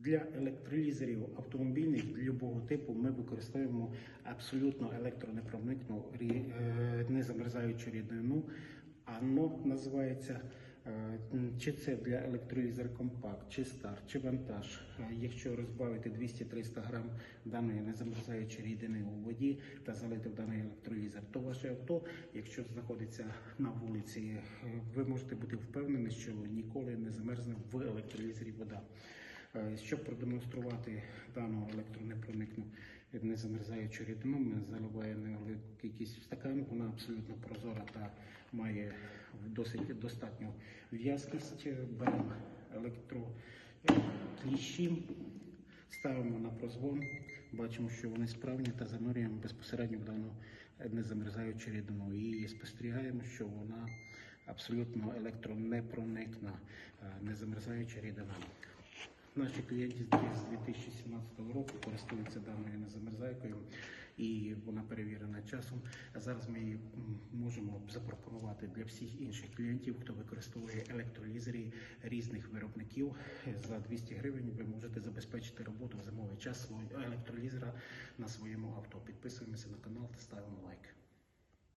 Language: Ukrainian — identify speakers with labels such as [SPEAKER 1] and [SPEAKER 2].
[SPEAKER 1] Для електролізерів автомобільних будь-якого типу ми використовуємо абсолютно електронепроникну е, незамерзаючу рідину. АНО називається. Е, Чи це для електролізер компакт, чи стар, чи вантаж. Е, Якщо розбавити 200-300 грам даної незамерзаючої рідини у воді та залити в даний електролізер, то ваше авто, якщо знаходиться на вулиці, ви можете бути впевнені, що ніколи не замерзне в електролізері вода. Е, Щоб продемонструвати дану електронепроникну незамерзаючу рідину, ми заливаємо невелику кількість в стакан. Вона абсолютно прозора та має досить достатню в'язкість. Беремо електрокліщі, ставимо на прозвон, бачимо, що вони справні та занурюємо безпосередньо в дану незамерзаючу рідину і спостерігаємо, що вона абсолютно електронепроникна, е, незамерзаюча рідина. Наші клієнти з 2017 року користуються даною незамерзайкою і вона перевірена часом. А зараз ми її можемо запропонувати для всіх інших клієнтів, хто використовує електролізери різних виробників. За 200 гривень ви можете забезпечити роботу в зимовий час електролізера на своєму авто. Підписуємося на канал та ставимо лайк.